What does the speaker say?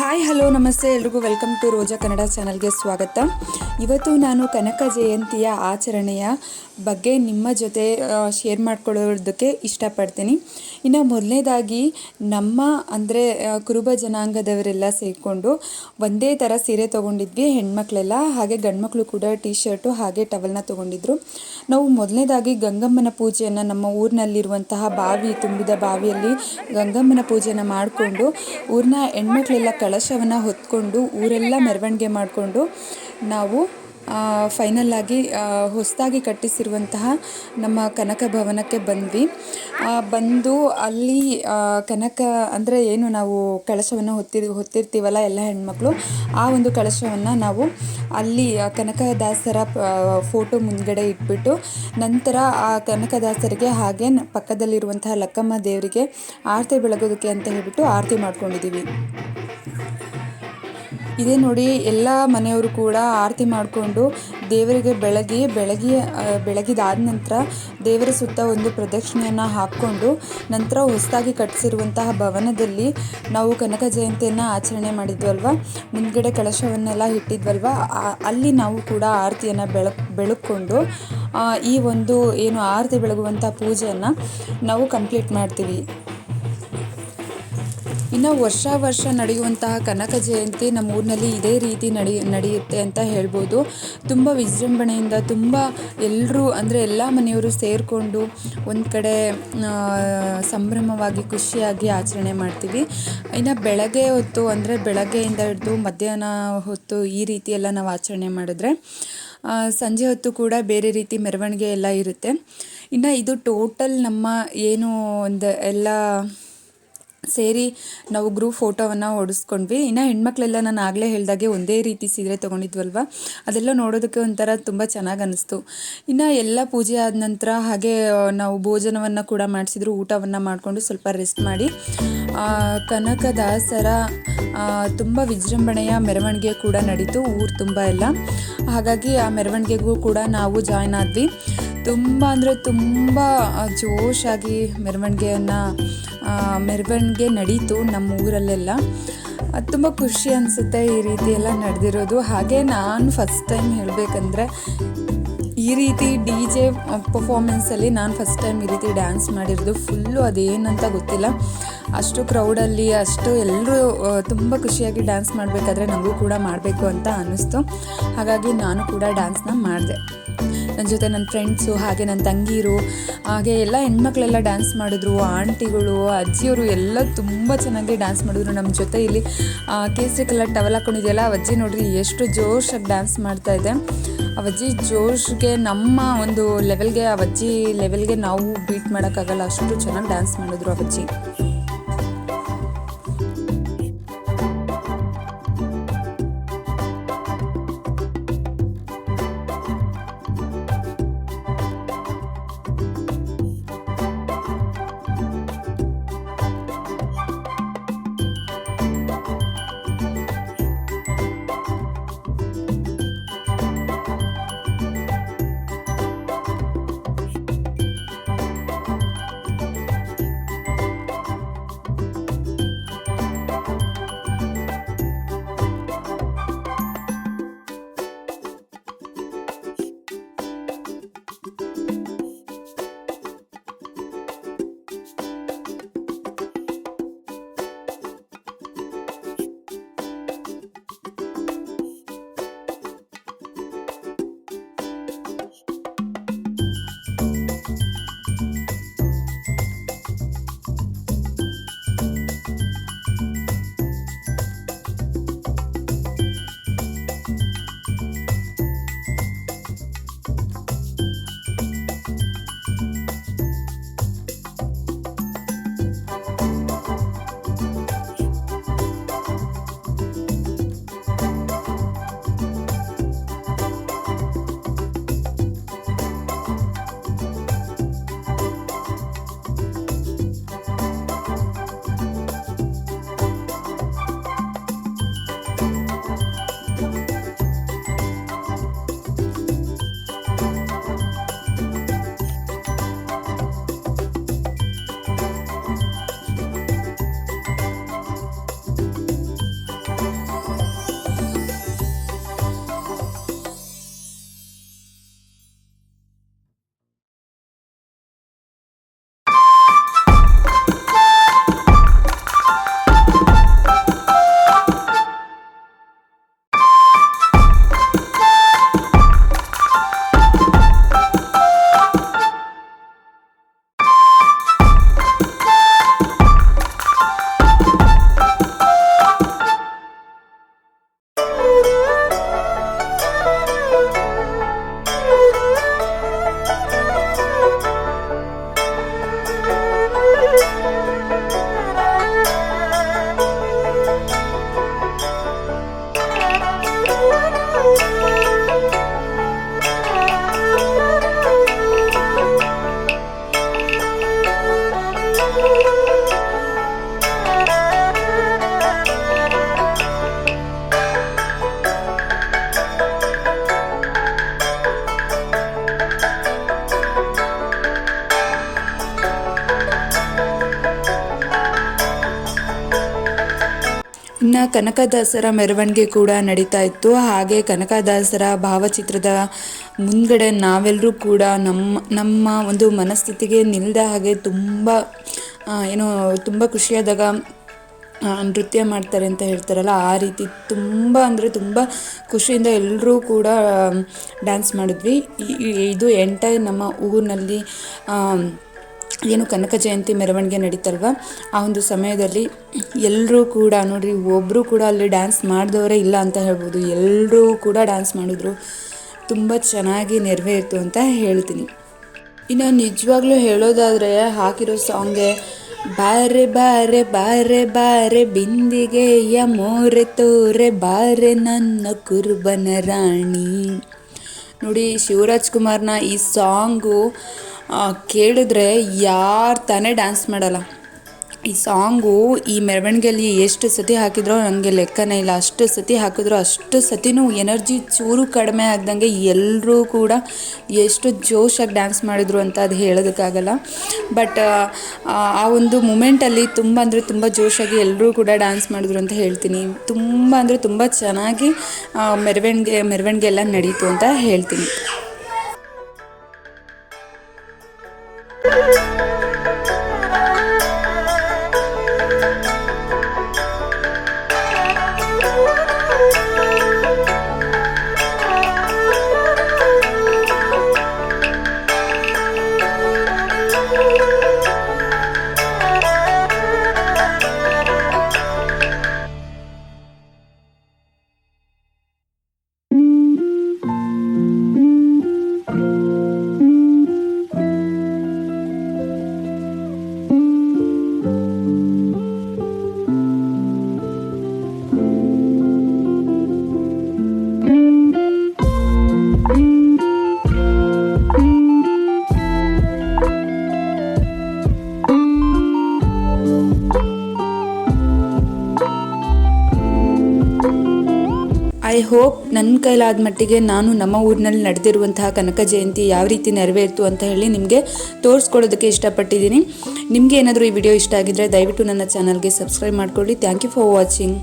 Hi hello ನಮಸ್ತೆ. ಎಲ್ರಿಗೂ welcome to ರೋಜಾ ಕನ್ನಡ ಚಾನಲ್ಗೆ ಸ್ವಾಗತ. ಇವತ್ತು ನಾನು ಕನಕ ಜಯಂತಿಯ ಆಚರಣೆಯ ಬಗ್ಗೆ ನಿಮ್ಮ ಜೊತೆ ಶೇರ್ ಮಾಡ್ಕೊಳ್ಳೋದಕ್ಕೆ ಇಷ್ಟಪಡ್ತೀನಿ. ಇನ್ನು ಮೊದಲನೇದಾಗಿ, ನಮ್ಮ, ಅಂದರೆ ಕುರುಬ ಜನಾಂಗದವರೆಲ್ಲ ಸೇರಿಕೊಂಡು ಒಂದೇ ಥರ ಸೀರೆ ತೊಗೊಂಡಿದ್ವಿ, ಹೆಣ್ಮಕ್ಳೆಲ್ಲ, ಹಾಗೆ ಗಂಡ್ಮಕ್ಳು ಕೂಡ ಟೀ ಶರ್ಟು ಹಾಗೆ ಟವಲ್ನ ತೊಗೊಂಡಿದ್ರು. ನಾವು ಮೊದಲನೇದಾಗಿ ಗಂಗಮ್ಮನ ಪೂಜೆಯನ್ನು ನಮ್ಮ ಊರಿನಲ್ಲಿರುವಂತಹ ಬಾವಿ, ತುಂಬಿದ ಬಾವಿಯಲ್ಲಿ ಗಂಗಮ್ಮನ ಪೂಜೆನ ಮಾಡಿಕೊಂಡು, ಊರಿನ ಹೆಣ್ಮಕ್ಳೆಲ್ಲ ಕಳಶವನ್ನು ಹೊತ್ಕೊಂಡು, ಊರೆಲ್ಲ ಮೆರವಣಿಗೆ ಮಾಡಿಕೊಂಡು, ನಾವು ಫೈನಲ್ ಆಗಿ ಹೊಸದಾಗಿ ಕಟ್ಟಿಸಿರುವಂತಹ ನಮ್ಮ ಕನಕ ಭವನಕ್ಕೆ ಬಂದ್ವಿ. ಬಂದು ಅಲ್ಲಿ ಕನಕ ಅಂದರೆ ಏನು ನಾವು ಕಳಶವನ್ನು ಹೊತ್ತಿ ಹೊತ್ತಿರ್ತೀವಲ್ಲ ಎಲ್ಲ ಹೆಣ್ಮಕ್ಳು, ಆ ಒಂದು ಕಳಶವನ್ನು ನಾವು ಅಲ್ಲಿ ಕನಕದಾಸರ ಫೋಟೋ ಮುಂದ್ಗಡೆ ಇಟ್ಬಿಟ್ಟು ನಂತರ ಆ ಕನಕದಾಸರಿಗೆ ಹಾಗೆ ಪಕ್ಕದಲ್ಲಿರುವಂತಹ ಲಕ್ಕಮ್ಮ ದೇವರಿಗೆ ಆರತಿ ಬೆಳಗೋದಕ್ಕೆ ಅಂತ ಹೇಳಿಬಿಟ್ಟು ಆರತಿ ಮಾಡ್ಕೊಂಡಿದ್ದೀವಿ ಇದೇ ನೋಡಿ, ಎಲ್ಲ ಮನೆಯವರು ಕೂಡ ಆರತಿ ಮಾಡಿಕೊಂಡು ದೇವರಿಗೆ ಬೆಳಗ್ಗೆ ಬೆಳಗ್ಗೆ ಬೆಳಗಿದಾದ ನಂತರ ದೇವರ ಸುತ್ತ ಒಂದು ಪ್ರದಕ್ಷಿಣೆಯನ್ನು ಹಾಕ್ಕೊಂಡು ನಂತರ ಹೊಸದಾಗಿ ಕಟ್ಟಿಸಿರುವಂತಹ ಭವನದಲ್ಲಿ ನಾವು ಕನಕ ಜಯಂತಿಯನ್ನು ಆಚರಣೆ ಮಾಡಿದ್ವಲ್ವ? ಮುಂದ್ಗಡೆ ಕಳಶವನ್ನೆಲ್ಲ ಇಟ್ಟಿದ್ವಲ್ವ? ಅಲ್ಲಿ ನಾವು ಕೂಡ ಆರತಿಯನ್ನು ಬೆಳಕ್, ಬೆಳಕೊಂಡು ಈ ಒಂದು ಏನು ಆರತಿ ಬೆಳಗುವಂಥ ಪೂಜೆಯನ್ನು ನಾವು ಕಂಪ್ಲೀಟ್ ಮಾಡ್ತೀವಿ. ಇನ್ನು ವರ್ಷ ವರ್ಷ ನಡೆಯುವಂತಹ ಕನಕ ಜಯಂತಿ ನಮ್ಮ ಊರಿನಲ್ಲಿ ಇದೇ ರೀತಿ ನಡಿ, ನಡೆಯುತ್ತೆ ಅಂತ ಹೇಳ್ಬೋದು. ತುಂಬ ವಿಜೃಂಭಣೆಯಿಂದ ತುಂಬ ಎಲ್ಲರೂ ಅಂದರೆ ಎಲ್ಲ ಮನೆಯವರು ಸೇರಿಕೊಂಡು ಒಂದು ಕಡೆ ಸಂಭ್ರಮವಾಗಿ ಖುಷಿಯಾಗಿ ಆಚರಣೆ ಮಾಡ್ತೀವಿ. ಇನ್ನು ಬೆಳಗ್ಗೆ ಹೊತ್ತು ಅಂದರೆ ಬೆಳಗ್ಗೆಯಿಂದ ಹಿಡಿದು ಮಧ್ಯಾಹ್ನ ಹೊತ್ತು ಈ ರೀತಿ ಎಲ್ಲ ನಾವು ಆಚರಣೆ ಮಾಡಿದ್ರೆ ಸಂಜೆ ಹೊತ್ತು ಕೂಡ ಬೇರೆ ರೀತಿ ಮೆರವಣಿಗೆ ಎಲ್ಲ ಇರುತ್ತೆ. ಇನ್ನು ಇದು ಟೋಟಲ್ ನಮ್ಮ ಏನು ಒಂದು ಎಲ್ಲ ಸೇರಿ ನಾವು ಗ್ರೂಪ್ ಫೋಟೋವನ್ನು ಹೊಡಿಸ್ಕೊಂಡ್ವಿ ಇನ್ನು ಹೆಣ್ಮಕ್ಳೆಲ್ಲ ನಾನು ಆಗಲೇ ಹೇಳಿದಾಗೆ ಒಂದೇ ರೀತಿ ಸೀರೆ ತೊಗೊಂಡಿದ್ವಲ್ವ? ಅದೆಲ್ಲ ನೋಡೋದಕ್ಕೆ ಒಂಥರ ತುಂಬ ಚೆನ್ನಾಗಿ ಅನ್ನಿಸ್ತು ಇನ್ನು ಎಲ್ಲ ಪೂಜೆ ಆದ ನಂತರ ಹಾಗೆ ನಾವು ಭೋಜನವನ್ನು ಕೂಡ ಮಾಡಿಸಿದ್ರು, ಊಟವನ್ನು ಮಾಡಿಕೊಂಡು ಸ್ವಲ್ಪ ರೆಸ್ಟ್ ಮಾಡಿ. ಕನಕದಾಸರ ತುಂಬ ವಿಜೃಂಭಣೆಯ ಮೆರವಣಿಗೆ ಕೂಡ ನಡೀತು, ಊರು ತುಂಬ ಎಲ್ಲ. ಹಾಗಾಗಿ ಆ ಮೆರವಣಿಗೆಗೂ ಕೂಡ ನಾವು ಜಾಯ್ನ್ ಆದ್ವಿ. ತುಂಬ ಅಂದರೆ ತುಂಬ ಜೋಶಾಗಿ ಮೆರವಣಿಗೆಯನ್ನು ಮೆರವಣಿಗೆ ನಡೀತು ನಮ್ಮ ಊರಲ್ಲೆಲ್ಲ. ಅದು ತುಂಬ ಖುಷಿ ಅನಿಸುತ್ತೆ ಈ ರೀತಿ ಎಲ್ಲ ನಡೆದಿರೋದು. ಹಾಗೆ ನಾನು ಫಸ್ಟ್ ಟೈಮ್ ಹೇಳಬೇಕಂದ್ರೆ, ಈ ರೀತಿ ಡಿ ಜೆ ಪರ್ಫಾಮೆನ್ಸಲ್ಲಿ ನಾನು ಫಸ್ಟ್ ಟೈಮ್ ಈ ರೀತಿ ಡ್ಯಾನ್ಸ್ ಮಾಡಿರೋದು ಫುಲ್ಲು ಅದೇನಂತ ಗೊತ್ತಿಲ್ಲ. ಅಷ್ಟು ಕ್ರೌಡಲ್ಲಿ ಅಷ್ಟು ಎಲ್ಲರೂ ತುಂಬ ಖುಷಿಯಾಗಿ ಡ್ಯಾನ್ಸ್ ಮಾಡಬೇಕಾದ್ರೆ ನನಗೂ ಕೂಡ ಮಾಡಬೇಕು ಅಂತ ಅನ್ನಿಸ್ತು ಹಾಗಾಗಿ ನಾನು ಕೂಡ ಡ್ಯಾನ್ಸ್ನ ಮಾಡಿದೆ. ನನ್ನ ಜೊತೆ ನನ್ನ ಫ್ರೆಂಡ್ಸು, ಹಾಗೆ ನನ್ನ ತಂಗೀರು, ಹಾಗೆ ಎಲ್ಲ ಹೆಣ್ಮಕ್ಳೆಲ್ಲ ಡ್ಯಾನ್ಸ್ ಮಾಡಿದ್ರು, ಆಂಟಿಗಳು, ಅಜ್ಜಿಯವರು ಎಲ್ಲ ತುಂಬ ಚೆನ್ನಾಗಿ ಡ್ಯಾನ್ಸ್ ಮಾಡಿದ್ರು ನಮ್ಮ ಜೊತೆ ಇಲ್ಲಿ. ಕೇಸರಿ ಕಲರ್ ಟವಲ್ ಹಾಕೊಂಡಿದೆಯಲ್ಲ ಅಜ್ಜಿ ನೋಡ್ರಿ ಎಷ್ಟು ಜೋಶಾಗಿ ಡ್ಯಾನ್ಸ್ ಮಾಡ್ತಾ ಇದೆ. ಅಜ್ಜಿ ಜೋಶ್ಗೆ ನಮ್ಮ ಒಂದು ಲೆವೆಲ್ಗೆ ಅಜ್ಜಿ ಲೆವೆಲ್ಗೆ ನಾವು ಬೀಟ್ ಮಾಡೋಕ್ಕಾಗಲ್ಲ, ಅಷ್ಟು ಚೆನ್ನಾಗಿ ಡ್ಯಾನ್ಸ್ ಮಾಡಿದ್ರು ಆ ಕನಕದಾಸರ ಮೆರವಣಿಗೆ ಕೂಡ ನಡೀತಾ ಇತ್ತು. ಹಾಗೆ ಕನಕದಾಸರ ಭಾವಚಿತ್ರದ ಮುಂದ್ಗಡೆ ನಾವೆಲ್ಲರೂ ಕೂಡ ನಮ್ಮ ನಮ್ಮ ಒಂದು ಮನಸ್ಥಿತಿಗೆ ನಿಲ್ಲದ ಹಾಗೆ ತುಂಬ ಏನು ತುಂಬ ಖುಷಿಯಾದಾಗ ನೃತ್ಯ ಮಾಡ್ತಾರೆ ಅಂತ ಹೇಳ್ತಾರಲ್ಲ, ಆ ರೀತಿ ತುಂಬ ಅಂದರೆ ತುಂಬ ಖುಷಿಯಿಂದ ಎಲ್ಲರೂ ಕೂಡ ಡ್ಯಾನ್ಸ್ ಮಾಡಿದ್ವಿ. ಇದು ಎಂಟೈರ್ ನಮ್ಮ ಊರಿನಲ್ಲಿ ಏನು ಕನಕ ಜಯಂತಿ ಮೆರವಣಿಗೆ ನಡೀತಲ್ವ? ಆ ಒಂದು ಸಮಯದಲ್ಲಿ ಎಲ್ಲರೂ ಕೂಡ ನೋಡ್ರಿ ಒಬ್ಬರು ಕೂಡ ಅಲ್ಲಿ ಡ್ಯಾನ್ಸ್ ಮಾಡಿದವರೇ ಇಲ್ಲ ಅಂತ ಹೇಳ್ಬೋದು. ಎಲ್ಲರೂ ಕೂಡ ಡ್ಯಾನ್ಸ್ ಮಾಡಿದ್ರು. ತುಂಬ ಚೆನ್ನಾಗಿ ನೆರವೇರಿತು ಅಂತ ಹೇಳ್ತೀನಿ. ಇನ್ನು ನಿಜವಾಗ್ಲೂ ಹೇಳೋದಾದರೆ ಹಾಕಿರೋ ಸಾಂಗೆ ಬಾರೆ ಬಾರೆ ಬಾರೆ ಬಾರೆ ಬಿಂದಿಗೆಯ ಮೋರೆ ತೋರೆ ಬಾರೆ ನನ್ನ ಕುರುಬನ ರಾಣಿ. ನೋಡಿ ಶಿವರಾಜ್ ಕುಮಾರ್ನ ಈ ಸಾಂಗು ಕೇಳಿದ್ರೆ ಯಾರು ತಾನೇ ಡ್ಯಾನ್ಸ್ ಮಾಡಲ್ಲ. ಈ ಸಾಂಗು ಈ ಮೆರವಣಿಗೆಯಲ್ಲಿ ಎಷ್ಟು ಸತಿ ಹಾಕಿದ್ರೋ ನನಗೆ ಲೆಕ್ಕನೇ ಇಲ್ಲ. ಅಷ್ಟು ಸತಿ ಹಾಕಿದ್ರು ಅಷ್ಟು ಸತಿನೂ ಎನರ್ಜಿ ಚೂರು ಕಡಿಮೆ ಆಗ್ದಂಗೆ ಎಲ್ಲರೂ ಕೂಡ ಎಷ್ಟು ಜೋಶಾಗಿ ಡ್ಯಾನ್ಸ್ ಮಾಡಿದ್ರು ಅಂತ ಅದು ಹೇಳೋದಕ್ಕಾಗಲ್ಲ. ಬಟ್ ಆ ಒಂದು ಮೂಮೆಂಟಲ್ಲಿ ತುಂಬ ಅಂದರೆ ತುಂಬ ಜೋಶಾಗಿ ಎಲ್ಲರೂ ಕೂಡ ಡ್ಯಾನ್ಸ್ ಮಾಡಿದ್ರು ಅಂತ ಹೇಳ್ತೀನಿ. ತುಂಬ ಅಂದರೆ ತುಂಬ ಚೆನ್ನಾಗಿ ಮೆರವಣಿಗೆ ಮೆರವಣಿಗೆ ಎಲ್ಲ ನಡೀತು ಅಂತ ಹೇಳ್ತೀನಿ. thank you ಐ ಹೋಪ್ ನನ್ನ ಕೈಲಾದ ಮಟ್ಟಿಗೆ ನಾನು ನಮ್ಮ ಊರಿನಲ್ಲಿ ನಡೆದಿರುವಂತಹ ಕನಕ ಜಯಂತಿ ಯಾವ ರೀತಿ ನೆರವೇರಿತು ಅಂತ ಹೇಳಿ ನಿಮಗೆ ತೋರಿಸ್ಕೊಳ್ಳೋದಕ್ಕೆ ಇಷ್ಟಪಟ್ಟಿದ್ದೀನಿ. ನಿಮಗೆ ಏನಾದರೂ ಈ ವಿಡಿಯೋ ಇಷ್ಟ ಆಗಿದ್ದರೆ ದಯವಿಟ್ಟು ನನ್ನ ಚಾನಲ್ಗೆ ಸಬ್ಸ್ಕ್ರೈಬ್ ಮಾಡ್ಕೊಳ್ಳಿ. Thank you for watching